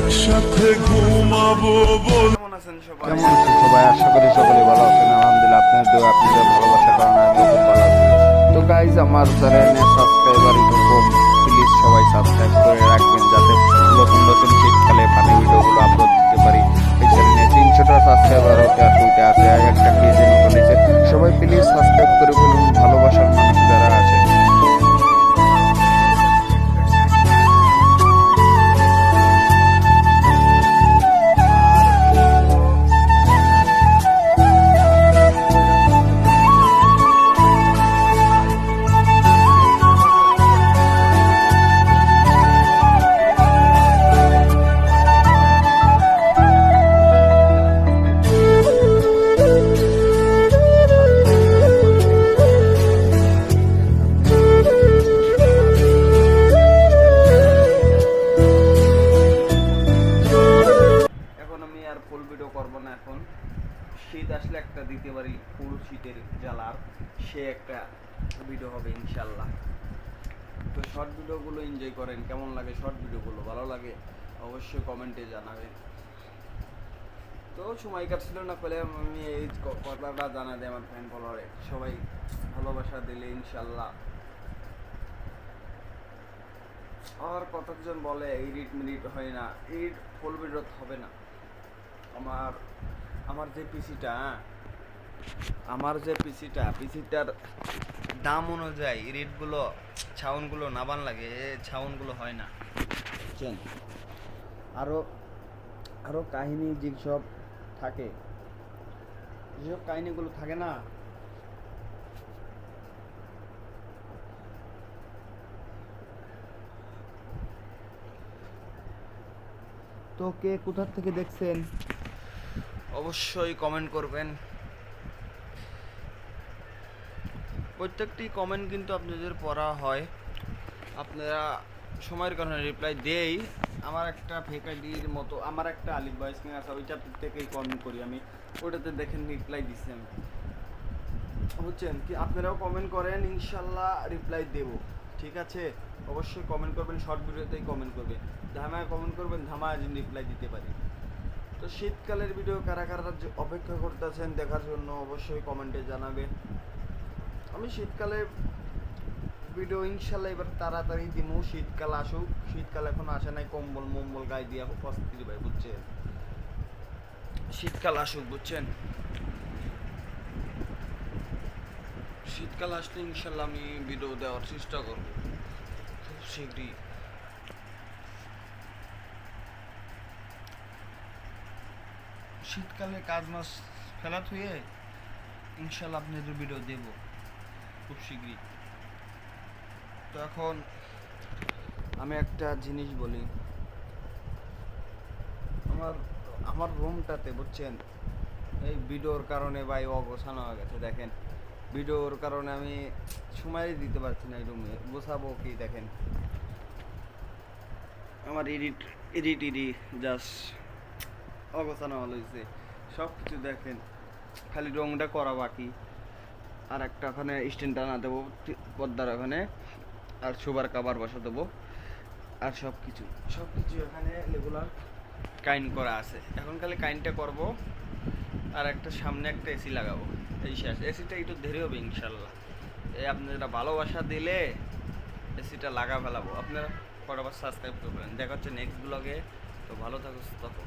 একসাথে ঘুমাবো বল। কেমন আছেন সবাই? কেমন আছেন সবাই? আশা করি সকলে ভালো আছেন। আলহামদুলিল্লাহ আপনার দোয়া আপনাদের ভালোবাসা কারণে আমি খুব ভালো আছি। তো গাইজ আমার চ্যানেলে সাবস্ক্রাইবার একটু কম প্লিজ সবাই সাবস্ক্রাইব করে রাখবেন যাতে নতুন নতুন শীতকালে আর ফুল ভিডিও করব না এখন। শীত আসলে একটা দিতে পারি ফুল শীতের জ্বালার সে একটা ভিডিও হবে ইনশাল্লাহ। তো শর্ট ভিডিওগুলো এনজয় করেন, কেমন লাগে শর্ট ভিডিওগুলো ভালো লাগে অবশ্যই কমেন্টে জানাবেন। তো সময় কাটছিল না পেলে আমি এই কথাটা জানা দেয় আমার ফ্যান ফলোয়ারে সবাই ভালোবাসা দিলে ইনশাল্লাহ। আর কতজন বলে এডিট মিনিট হয় না এডিট ফুল ভিডিও হবে না। আমার আমার যে পিসিটা আমার যে পিসিটা, পিসিটার দাম অনুযায়ী রেটগুলো, ছাউনগুলো নাবান লাগে ছাউনগুলো হয় না। বুঝছেন? আরও আরও কাহিনী যেসব থাকে, যেসব কাহিনীগুলো থাকে না, তো কে কোথা থেকে দেখছেন? অবশ্যই কমেন্ট করবেন। প্রত্যেকটি কমেন্ট কিন্তু আপনাদের পড়া হয়। আপনারা সময়ের কারণে রিপ্লাই দেই। আমার একটা ফেক আইডির মতো, আমার একটা আলিফ ভয়েস কিং আছে, ওইটা থেকেই কমেন্ট করি আমি। ওটাতে দেখেন রিপ্লাই দিচ্ছি আমি। বুঝছেন কি? আপনারাও কমেন্ট করেন, ইনশাল্লাহ রিপ্লাই দেব। ঠিক আছে? অবশ্যই কমেন্ট করবেন শর্ট ভিডিওতেই কমেন্ট করবেন। ধামায় কমেন্ট করবেন, ধামায় রিপ্লাই দিতে পারি। তো শীতকালের ভিডিও কারা কারা অপেক্ষা করতেছেন দেখার জন্য অবশ্যই কমেন্টে জানাবেন। আমি শীতকালে ভিডিও ইনশাল্লাহ এবার তাড়াতাড়ি দিমু। শীতকাল আসুক, শীতকাল এখন আসে নাই, কম্বল মম্বল গায়ে দিয়ে অস্থির ভাই বুঝছেন? শীতকাল আসুক, বুঝছেন? শীতকাল আসলে ইনশাল্লাহ আমি ভিডিও দেওয়ার চেষ্টা করব, খুব শীঘ্রই। শীতকালে কাজ মাস ফেলা থুয়ে ইনশাল্লাহ আপনাদের ভিডিও দেব, খুব শীঘ্রই। তো এখন আমি একটা জিনিস বলি। আমার আমার রুমটাতে বুঝছেন, এই ভিডিওর কারণে ভাই অগোছানো হয়ে গেছে, দেখেন। ভিডিওর কারণে আমি সময় দিতে পারছি না এই রুমে গোছাবো কি দেখেন। আমার এডিট এডিট ইডি জাস্ট অগোছানো হয়েছে সব কিছু দেখেন, খালি রংটা করা বাকি। আর একটা ওখানে স্ট্যান্ড টানা দেবো পর্দার ওখানে। আর শোবার কাবার বসা দেবো। আর সব কিছু সব কিছু এখানে রেগুলার কাইন করা আছে। এখন খালি কাইনটা করব। আর একটা সামনে একটা এসি লাগাবো। এই শেষ। এসিটা একটু দেরি হবে ইনশাল্লাহ। এই আপনারা ভালোবাসা দিলে এসিটা লাগা ফেলাবো। আপনারা ফটোবার সাবস্ক্রাইব করবেন দেখা হচ্ছে নেক্সট ব্লগে তো ভালো থাকুন তখন